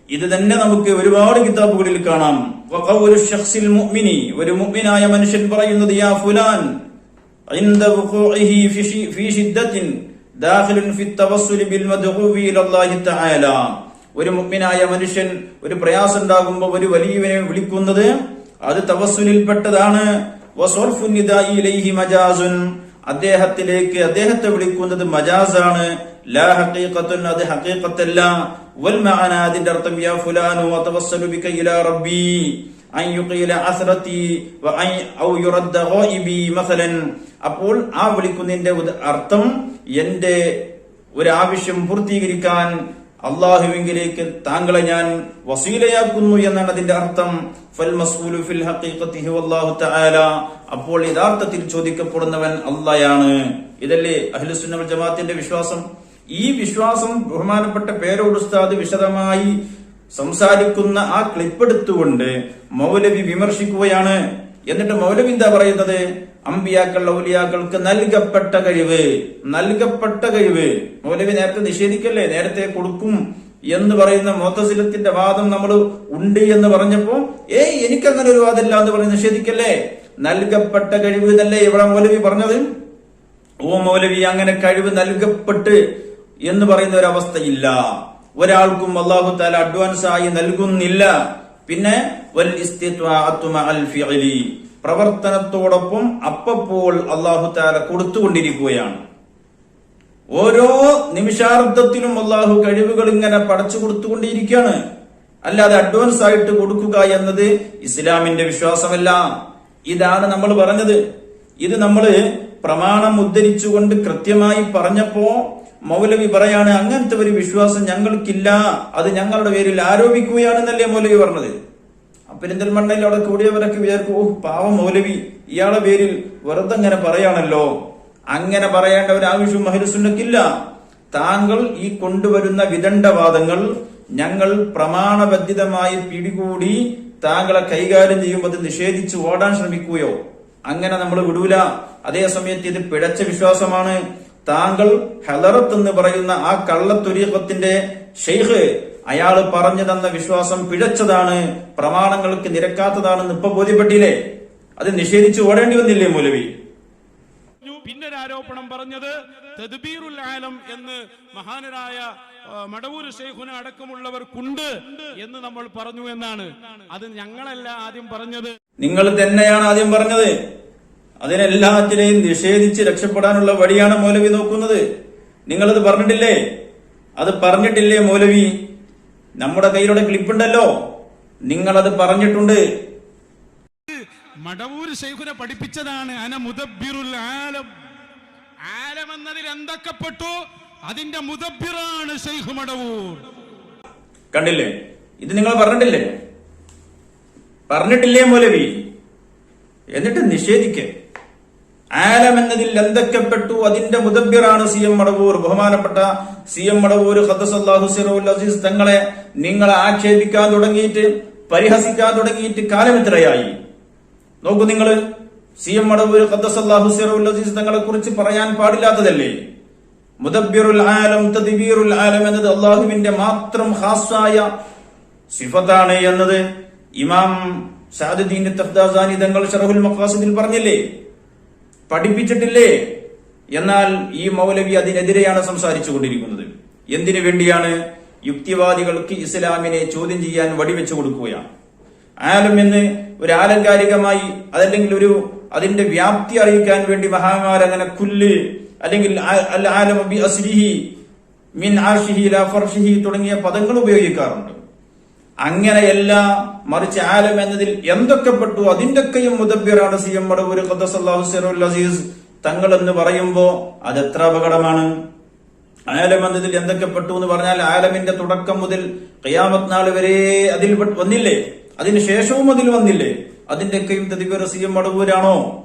ഇത് തന്നെ നമുക്ക് ഒരുപാട് കിതാബുകളിൽ കാണാം വഖൗലു ശഖ്സിൽ മുഅ്മിനി ഒരു മുഅ്മിനായ മനുഷ്യൻ പറയുന്നത് യാ ഫുലാൻ عند وقوعه في شي- في شدة داخل في التوسل بالمدعو إلى الله تعالى ഒരു മുഗ്മിനായ മനുഷ്യൻ ഒരു പ്രയാസം ഉണ്ടാകുമ്പോൾ ഒരു വലിയവനെ വിളിക്കുന്നത് അത് തവസ്സുലിൽപ്പെട്ടതാണ് അദ്ദേഹത്തിലേക്ക് അദ്ദേഹത്തെ വിളിക്കുന്നത് മജാസാണ്. ലാ അത് ഹഖീഖത്തല്ല. വൽ അതിന്റെ അർത്ഥം യാ ഫുലാനു ബിക ഇലാ റബ്ബി. വ ഔ ഗായിബി അപ്പോൾ ആ വിളിക്കുന്നതിന്റെ അർത്ഥം എന്റെ ഒരു ആവശ്യം പൂർത്തീകരിക്കാൻ അള്ളാഹുവിങ്കിലേക്ക് താങ്കളെ ഞാൻ വസീലയാക്കുന്നു എന്നാണ് അതിന്റെ അർത്ഥം. ഫൽ അപ്പോൾ യഥാർത്ഥത്തിൽ ചോദിക്കപ്പെടുന്നവൻ അള്ളയാണ്. ഇതല്ലേ അഹ്ലുസുന്നവൽ ജമാഅത്തിന്റെ വിശ്വാസം? ഈ വിശ്വാസം ബഹുമാനപ്പെട്ട പേരോട് ഉസ്താദ് വിശദമായി സംസാരിക്കുന്ന ആ ക്ലിപ്പ് എടുത്തുകൊണ്ട് മൗലവി വിമർശിക്കുകയാണ്. എന്നിട്ട് മൗലവി എന്താ പറയുന്നത്? അമ്പിയാക്കൾ ഔലിയാക്കൾക്ക് നൽകപ്പെട്ട കഴിവ് നൽകപ്പെട്ട കഴിവ്. മൗലവി നേരത്തെ നിഷേധിക്കല്ലേ? നേരത്തെ കൊടുക്കും എന്ന് പറയുന്ന മോത്തസിലത്തിന്റെ വാദം നമ്മൾ ഉണ്ട് എന്ന് പറഞ്ഞപ്പോ ഏയ് എനിക്കങ്ങനെ ഒരു വാദമില്ല എന്ന് പറഞ്ഞ് നിഷേധിക്കല്ലേ? നൽകപ്പെട്ട കഴിവ് എന്നല്ലേ ഇവിടെ മൗലവി പറഞ്ഞത്? ഓ മൗലവി അങ്ങനെ കഴിവ് നൽകപ്പെട്ട് എന്ന് പറയുന്ന ഒരു അവസ്ഥയില്ല ഒരാൾക്കും അള്ളാഹു താല അഡ്വാൻസ് ആയി നൽകുന്നില്ല. പിന്നെ പ്രവർത്തനത്തോടൊപ്പം അപ്പപ്പോൾ അള്ളാഹു താല കൊടുത്തുകൊണ്ടിരിക്കുകയാണ്. ഓരോ നിമിഷാർദ്ധത്തിലും അള്ളാഹു കഴിവുകൾ ഇങ്ങനെ പടച്ചു കൊടുത്തുകൊണ്ടിരിക്കുകയാണ്. അല്ലാതെ അഡ്വാൻസ് ആയിട്ട് കൊടുക്കുക എന്നത് ഇസ്ലാമിന്റെ വിശ്വാസമല്ല. ഇതാണ് നമ്മൾ പറഞ്ഞത്. ഇത് നമ്മൾ പ്രമാണം ഉദ്ധരിച്ചുകൊണ്ട് കൃത്യമായി പറഞ്ഞപ്പോ മൗലവി പറയാണ് അങ്ങനത്തെ ഒരു വിശ്വാസം ഞങ്ങൾക്കില്ല. അത് ഞങ്ങളുടെ പേരിൽ ആരോപിക്കുകയാണെന്നല്ലേ മൗലവി പറഞ്ഞത്? പെരിന്തൽമണ്ണയിൽ അവിടെ കൂടിയവരൊക്കെ വിചാരിക്കും ഓഹ് പാവം മൗലവി ഇയാളെ പേരിൽ വെറുതെ അങ്ങനെ പറയാണല്ലോ? അങ്ങനെ പറയേണ്ട ഒരു ആവശ്യം മഹിരസുണ്ടക്കില്ല താങ്കൾ ഈ കൊണ്ടുവരുന്ന വിദണ്ഡവാദങ്ങൾ ഞങ്ങൾ പ്രമാണബദ്ധിതമായി പിടികൂടി താങ്കളെ കൈകാര്യം ചെയ്യുമ്പോൾ അത് നിഷേധിച്ച് ഓടാൻ ശ്രമിക്കുകയോ? അങ്ങനെ നമ്മൾ വിടൂല. അതേസമയത്ത് ഇത് പിഴച്ച വിശ്വാസമാണ്. താങ്കൾ ഹലറത്ത് എന്ന് പറയുന്ന ആ കള്ളത്തൊരീഖത്തിന്റെ ഷെയ്ഖ് അയാൾ പറഞ്ഞു തന്ന വിശ്വാസം പിഴച്ചതാണ് പ്രമാണങ്ങൾക്ക് നിരക്കാത്തതാണെന്ന് ഇപ്പൊ ബോധ്യപ്പെട്ടില്ലേ? അത് നിഷേധിച്ചു ഓടേണ്ടി വന്നില്ലേ മൂലവി? പിന്നെ ഒരു ആരോപണം പറഞ്ഞത് തദ്ബീറുൽ ആലം എന്ന് മഹാനരായ മടവൂര് മടവൂർ ഷെയ്ഖുന അടക്കമുള്ളവർക്കുണ്ട് എന്ന് നമ്മൾ പറഞ്ഞു എന്നാണ്. അത് ഞങ്ങളല്ല ആദ്യം പറഞ്ഞത്. നിങ്ങൾ തന്നെയാണ് ആദ്യം പറഞ്ഞത്. അതിനെല്ലാത്തിനെയും നിഷേധിച്ച് രക്ഷപ്പെടാനുള്ള വഴിയാണ് മൗലവി നോക്കുന്നത്. നിങ്ങളത് പറഞ്ഞിട്ടില്ലേ? അത് പറഞ്ഞിട്ടില്ലേ മൗലവി? നമ്മുടെ കയ്യിലൂടെ ക്ലിപ്പുണ്ടല്ലോ. നിങ്ങളത് പറഞ്ഞിട്ടുണ്ട്. മടവൂർ ശൈഖുനെ പഠിപ്പിച്ചതാണ് അന ആലം. ആലം എന്നതിൽ എന്തൊക്കെപ്പെട്ടു? അതിന്റെ മുദബ്ബിറാണ് ശൈഖ് മടവൂർ. കണ്ടില്ലേ? ഇത് നിങ്ങൾ പറഞ്ഞിട്ടില്ലേ? പറഞ്ഞിട്ടില്ലേ മൗലവി? എന്നിട്ട് നിഷേധിക്കേ. ആലം എന്നതിൽ എന്തൊക്കെപ്പെട്ടു അതിന്റെ മുതബിറാണ് സി എം മടവൂർ. ബഹുമാനപ്പെട്ട സി എം മടവൂർ ഖദ്ദസല്ലാഹു സിറോൽ അസീസ് തങ്ങളെ നിങ്ങളെ ആക്ഷേപിക്കാൻ തുടങ്ങിയിട്ട് പരിഹസിക്കാൻ തുടങ്ങിയിട്ട് കാലം എത്രയായി നോക്കൂ നിങ്ങൾ സി എം മടവൂർ ഖദ്ദസല്ലാഹു സിറോൽ അസീസ് തങ്ങളെ കുറിച്ച് പറയാൻ പാടില്ലാത്തതല്ലേ? മുദബിറുൽ ആലം തദ്ബീറുൽ ആലം എന്നത് അള്ളാഹുവിന്റെ മാത്രം ഹാസായ സിഫത്താണ് എന്നത് ഇമാം സാദുദ്ദീൻ തഫ്ദാസാനി തങ്ങൾ ഷറഹുൽ മഖാസിദിൽ പറഞ്ഞില്ലേ? പഠിപ്പിച്ചിട്ടില്ലേ? എന്നാൽ ഈ മൗലവി അതിനെതിരെയാണ് സംസാരിച്ചു കൊണ്ടിരിക്കുന്നത് എന്തിനു വേണ്ടിയാണ് യുക്തിവാദികൾക്ക് ഇസ്ലാമിനെ ചോദ്യം ചെയ്യാൻ വടിവെച്ചു കൊടുക്കുകയാണ്? ആലം എന്ന് ഒരു ആലങ്കാരികമായി അതല്ലെങ്കിൽ ഒരു അതിന്റെ വ്യാപ്തി അറിയിക്കാൻ വേണ്ടി മഹാമാർ അങ്ങനെ കുല്ല് അല്ലെങ്കിൽ അൽ ആലം ബി അസ്രിഹി മിൻ ആഷിഹി ലാ ഫർഷിഹി തുടങ്ങിയ പദങ്ങൾ ഉപയോഗിക്കാറുണ്ട്. അങ്ങനെയല്ല മറിച്ച് ആലം എന്നതിൽ എന്തൊക്കെ പെട്ടു അതിന്റെയൊക്കെയും മുദബ്ബിറാണ് സി എം മടവൂർ അസീസ് തങ്ങൾ എന്ന് പറയുമ്പോ അത് എത്ര അപകടമാണ്? ആലം എന്നതിൽ എന്തൊക്കെ പെട്ടു എന്ന് പറഞ്ഞാൽ ആലമിന്റെ തുടക്കം മുതൽ ഖിയാമത്ത് നാൾ വരെ അതിൽ വന്നില്ലേ? അതിന് ശേഷവും അതിൽ വന്നില്ലേ? അതിന്റെയൊക്കെയും തദിബിർ സി എം മടവൂരാണോ?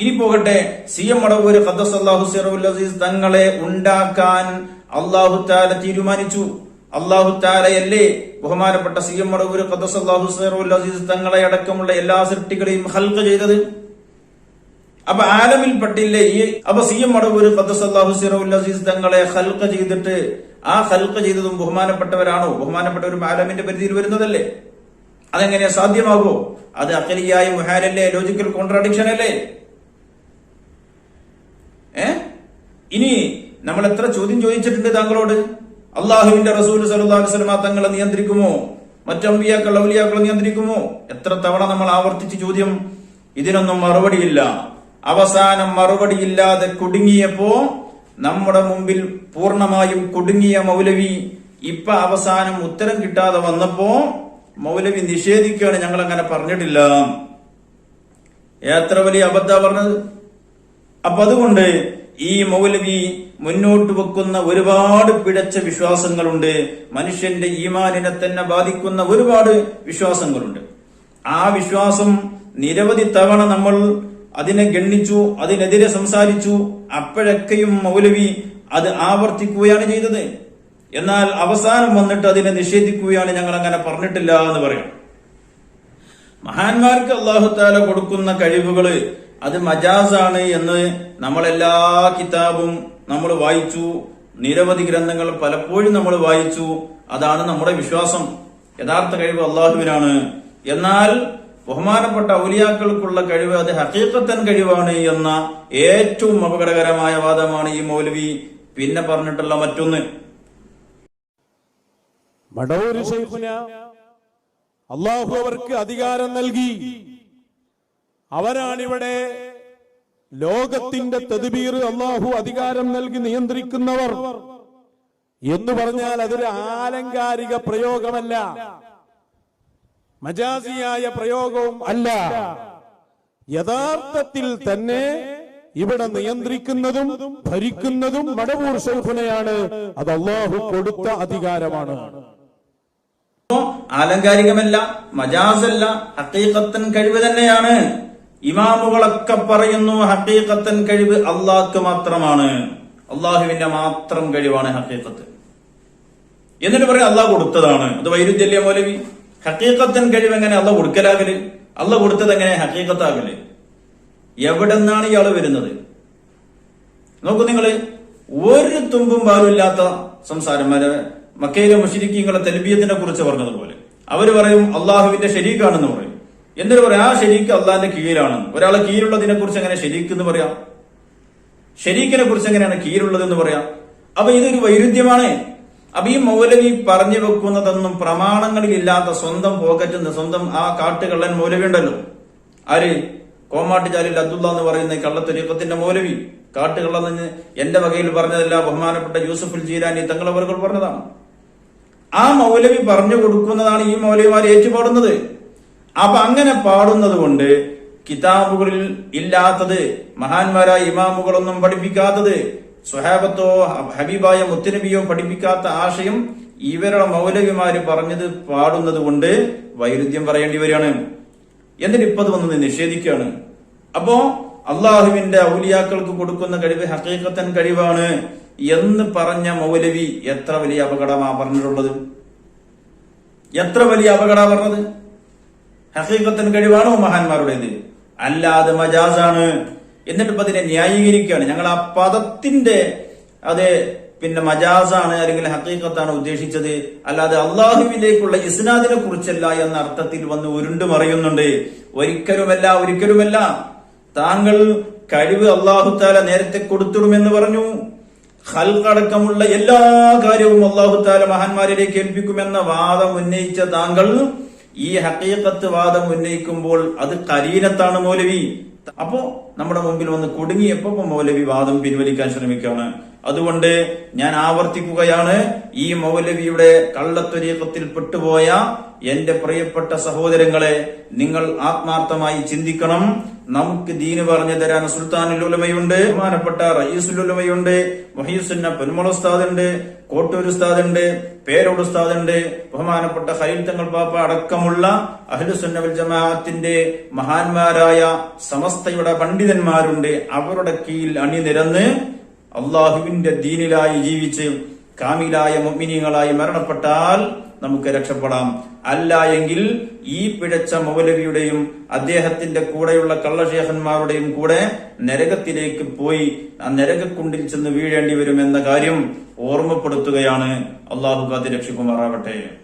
ഇനി പോകട്ടെ. സി എം മടവൂര് അള്ളാഹു സിറുൽ അസീസ് തങ്ങളെ ഉണ്ടാക്കാൻ അള്ളാഹു താല തീരുമാനിച്ചു. അള്ളാഹു താലയല്ലേ ബഹുമാനപ്പെട്ട സി എം മറവൂർ അസീസ് തങ്ങളെ അടക്കമുള്ള എല്ലാ സൃഷ്ടികളെയും ഹൽക്ക് ചെയ്തത്. അപ്പൊ ആലമിൽ പെട്ടില്ലേ ഈ അപ്പൊ സി എം സിറുൽ അസീസ് തങ്ങളെ ഹൽക്ക് ചെയ്തിട്ട് ആ ഹൽക്ക് ചെയ്തതും ബഹുമാനപ്പെട്ടവരാണോ? ബഹുമാനപ്പെട്ടവരും ആലമിന്റെ പരിധിയിൽ വരുന്നതല്ലേ? അതെങ്ങനെ സാധ്യമാകോ അത് അക്കലിയായ മുഹാലല്ലേ? ലോജിക്കൽ കോൺട്രാഡിക്ഷൻ അല്ലേ? ഏ? ഇനി നമ്മൾ എത്ര ചോദ്യം ചോദിച്ചിട്ടുണ്ട് താങ്കളോട്? അള്ളാഹുവിന്റെ റസൂൽ വസല്ലമ തങ്ങളെ നിയന്ത്രിക്കുമോ? മറ്റമ്പിയാക്കൾ ഔലിയാക്കളെ നിയന്ത്രിക്കുമോ? എത്ര തവണ നമ്മൾ ആവർത്തിച്ച് ചോദ്യം ഇതിനൊന്നും മറുപടിയില്ല. അവസാനം മറുപടിയില്ലാതെ കുടുങ്ങിയപ്പോ നമ്മുടെ മുമ്പിൽ പൂർണമായും കുടുങ്ങിയ മൗലവി ഇപ്പൊ അവസാനം ഉത്തരം കിട്ടാതെ വന്നപ്പോ മൗലവി നിഷേധിക്കുകയാണ് ഞങ്ങൾ അങ്ങനെ പറഞ്ഞിട്ടില്ല എത്ര വലിയ അബദ്ധ പറഞ്ഞത്? അപ്പൊ അതുകൊണ്ട് ഈ മൗലവി മുന്നോട്ട് വെക്കുന്ന ഒരുപാട് പിടച്ച വിശ്വാസങ്ങളുണ്ട്. മനുഷ്യന്റെ ഈമാനിനെ തന്നെ ബാധിക്കുന്ന ഒരുപാട് വിശ്വാസങ്ങളുണ്ട്. ആ വിശ്വാസം നിരവധി തവണ നമ്മൾ അതിനെ ഗണ്ണിച്ചു അതിനെതിരെ സംസാരിച്ചു അപ്പോഴൊക്കെയും മൗലവി അത് ആവർത്തിക്കുകയാണ് ചെയ്തത്. എന്നാൽ അവസാനം വന്നിട്ട് അതിനെ നിഷേധിക്കുകയാണ് ഞങ്ങൾ അങ്ങനെ പറഞ്ഞിട്ടില്ല എന്ന് പറയും. മഹാന്മാർക്ക് അള്ളാഹുത്താല കൊടുക്കുന്ന കഴിവുകൾ അത് മജാസാണ് എന്ന് നമ്മളെല്ലാ കിതാബും നമ്മൾ വായിച്ചു. നിരവധി ഗ്രന്ഥങ്ങൾ പലപ്പോഴും നമ്മൾ വായിച്ചു. അതാണ് നമ്മുടെ വിശ്വാസം. യഥാർത്ഥ കഴിവ് അള്ളാഹുവിനാണ്. എന്നാൽ ബഹുമാനപ്പെട്ട ഔലിയാക്കൾക്കുള്ള കഴിവ് അത് ഹക്കീക്കത്തൻ കഴിവാണ് എന്ന ഏറ്റവും അപകടകരമായ വാദമാണ് ഈ മൗലവി. പിന്നെ പറഞ്ഞിട്ടുള്ള മറ്റൊന്ന്. അള്ളാഹു അവർക്ക് അധികാരം നൽകി. അവരാണിവിടെ ലോകത്തിന്റെ തെതിബീർ അള്ളാഹു അധികാരം നൽകി നിയന്ത്രിക്കുന്നവർ എന്ന് പറഞ്ഞാൽ അതൊരു ആലങ്കാരിക പ്രയോഗമല്ല. മജാസിയായ പ്രയോഗവും അല്ല. യഥാർത്ഥത്തിൽ തന്നെ ഇവിടെ നിയന്ത്രിക്കുന്നതും ഭരിക്കുന്നതും മടവൂർ ശോഭനയാണ് അത് അള്ളാഹു കൊടുത്ത അധികാരമാണ്. ആലങ്കാരികമല്ല മജാസല്ല ഹക്കീക്കത്തൻ കഴിവ് തന്നെയാണ്. ഇമാമുകളൊക്കെ പറയുന്നു ഹക്കീക്കത്തൻ കഴിവ് അള്ളാഹ്ക്ക് മാത്രമാണ്. അള്ളാഹുവിന്റെ മാത്രം കഴിവാണ് ഹക്കീക്കത്ത് എന്നിട്ട് പറയും അള്ളാഹ് കൊടുത്തതാണ്. അത് വൈരുദ്ധ്യല്ലേ മൗലവി? ഹക്കീക്കത്തൻ കഴിവ് എങ്ങനെ അള്ളാഹ് കൊടുക്കലാകൽ? അള്ളാഹ് കൊടുത്തത് എങ്ങനെ ഹക്കീക്കത്താകൽ എവിടെ നിന്നാണ് ഇയാൾ വരുന്നത്? നോക്കൂ നിങ്ങൾ ഒരു തുമ്പും പാലുമില്ലാത്ത സംസാരം മക്കയിലെ മുഷിരിക്കീങ്ങളെ തെൽബിയത്തിനെ കുറിച്ച് പറഞ്ഞതുപോലെ. അവർ പറയും അള്ളാഹുവിന്റെ ഷരീഖാണെന്ന് പറയും. എന്നിട്ട് പറയാം ആ ശരിക്ക് അള്ളാഹിന്റെ കീഴിലാണ്. ഒരാളെ കീഴുള്ളതിനെ കുറിച്ച് എങ്ങനെ ശരിക്ക് എന്ന് പറയാം? ഷരീഖിനെ കുറിച്ച് എങ്ങനെയാണ് കീഴുള്ളത് എന്ന് പറയാം? അപ്പൊ ഇതൊരു വൈരുദ്ധ്യമാണ്. അപ്പൊ ഈ മൗലവി പറഞ്ഞു വെക്കുന്നതൊന്നും പ്രമാണങ്ങളിലില്ലാത്ത സ്വന്തം പോക്കറ്റ് സ്വന്തം ആ കാട്ടുകള്ളൻ മൗലവി ഉണ്ടല്ലോ. ആര്? കോമാട്ടുചാലിൽ അബ്ദുള്ള എന്ന് പറയുന്ന കള്ളത്തൊരീക്കത്തിന്റെ മൗലവി. കാട്ടുകള്ളെന്ന് എന്റെ വകയിൽ പറഞ്ഞതല്ല ബഹുമാനപ്പെട്ട യൂസഫുൽ ജീരാനി തങ്ങളവറുകൾ പറഞ്ഞതാണ്. ആ മൗലവി പറഞ്ഞു കൊടുക്കുന്നതാണ് ഈ മൗലവിമാർ ഏറ്റുപാടുന്നത്. അപ്പൊ അങ്ങനെ പാടുന്നത് കൊണ്ട് കിതാബുകളിൽ ഇല്ലാത്തത് മഹാന്മാരായ ഇമാമുകളൊന്നും പഠിപ്പിക്കാത്തത് സ്വഹാബത്തോ ഹബീബായ മുത്തനബിയോ പഠിപ്പിക്കാത്ത ആശയം ഇവരുടെ മൗലവിമാര് പറഞ്ഞത് പാടുന്നത് കൊണ്ട് വൈരുദ്ധ്യം പറയേണ്ടി വരികയാണ്. എന്നിട്ട് ഇപ്പൊ അത് വന്നത് നിഷേധിക്കുകയാണ്. അപ്പോ അള്ളാഹുവിന്റെ ഔലിയാക്കൾക്ക് കൊടുക്കുന്ന കഴിവ് ഹക്കീക്കത്തൻ കഴിവാണ് എന്ന് പറഞ്ഞ മൗലവി എത്ര വലിയ അപകടമാ പറഞ്ഞിട്ടുള്ളത്? എത്ര വലിയ അപകടമാ പറഞ്ഞത്? ഹക്കീക്കത്തൻ കഴിവാണോ മഹാന്മാരുടേത്? അല്ലാതെ മജാസാണ്. എന്നിട്ട് ഇപ്പൊ അതിനെ ന്യായീകരിക്കുകയാണ്. ഞങ്ങൾ ആ പദത്തിന്റെ അത് പിന്നെ മജാസാണ് അല്ലെങ്കിൽ ഹക്കീക്കത്താണ് ഉദ്ദേശിച്ചത്. അല്ലാതെ അള്ളാഹുവിലേക്കുള്ള ഇസ്നാദിനെ കുറിച്ചല്ല എന്ന അർത്ഥത്തിൽ വന്ന് ഉരുണ്ടു മറിയുന്നുണ്ട്. ഒരിക്കലുമല്ല ഒരിക്കലുമല്ല. താങ്കൾ കഴിവ് അള്ളാഹുത്താല നേരത്തെ കൊടുത്തിടുമെന്ന് പറഞ്ഞു. ഹൽക്കടക്കമുള്ള എല്ലാ കാര്യവും അള്ളാഹുത്താല മഹാന്മാരിലേക്ക് ഏൽപ്പിക്കുമെന്ന വാദം ഉന്നയിച്ച താങ്കൾ ഈ ഹക്കീക്കത്ത് വാദം ഉന്നയിക്കുമ്പോൾ അത് കരീനത്താണ് മൗലവി. അപ്പോ നമ്മുടെ മുമ്പിൽ വന്ന് കുടുങ്ങിയപ്പോ മൗലവി വാദം പിൻവലിക്കാൻ ശ്രമിക്കുകയാണ്? അതുകൊണ്ട് ഞാൻ ആവർത്തിക്കുകയാണ് ഈ മൗലവിയുടെ കള്ളത്വരീക്കത്തിൽ പെട്ടുപോയ എന്റെ പ്രിയപ്പെട്ട സഹോദരങ്ങളെ നിങ്ങൾ ആത്മാർത്ഥമായി ചിന്തിക്കണം. നമുക്ക് ദീന് പറഞ്ഞു തരാൻ സുൽത്താനുൽ ഉലമയുണ്ട് ബഹുമാനപ്പെട്ട റയീസുലുലമയുണ്ട് മൊഹീസുന്ന പെരുമള ഉസ്താദുണ്ട് കോട്ടൂർ ഉസ്താദ് ഉണ്ട് പേരോട് ഉസ്താദ് ഉണ്ട് ബഹുമാനപ്പെട്ട ഖലീൽ തങ്ങൾ പാപ്പ അടക്കമുള്ള അഹ്ലുസുന്നവൽ ജമാഅത്തിന്റെ മഹാന്മാരായ സമസ്തയുടെ പണ്ഡിതന്മാരുണ്ട് അവരുടെ കീഴിൽ അണിനിരന്ന് അള്ളാഹുവിന്റെ ദീനിലായി ജീവിച്ച് കാമിലായ മുഅ്മിനീങ്ങളായി മരണപ്പെട്ടാൽ നമുക്ക് രക്ഷപ്പെടാം. അല്ല എങ്കിൽ ഈ പിഴച്ച മൗലവിയുടെയും അദ്ദേഹത്തിന്റെ കൂടെയുള്ള കള്ളശേഖന്മാരുടെയും കൂടെ നരകത്തിലേക്ക് പോയി ആ നരകക്കുണ്ടിൽ ചെന്ന് വീഴേണ്ടി വരും എന്ന കാര്യം ഓർമ്മപ്പെടുത്തുകയാണ്. അള്ളാഹു കാത്തി രക്ഷിക്കുമാറാവട്ടെ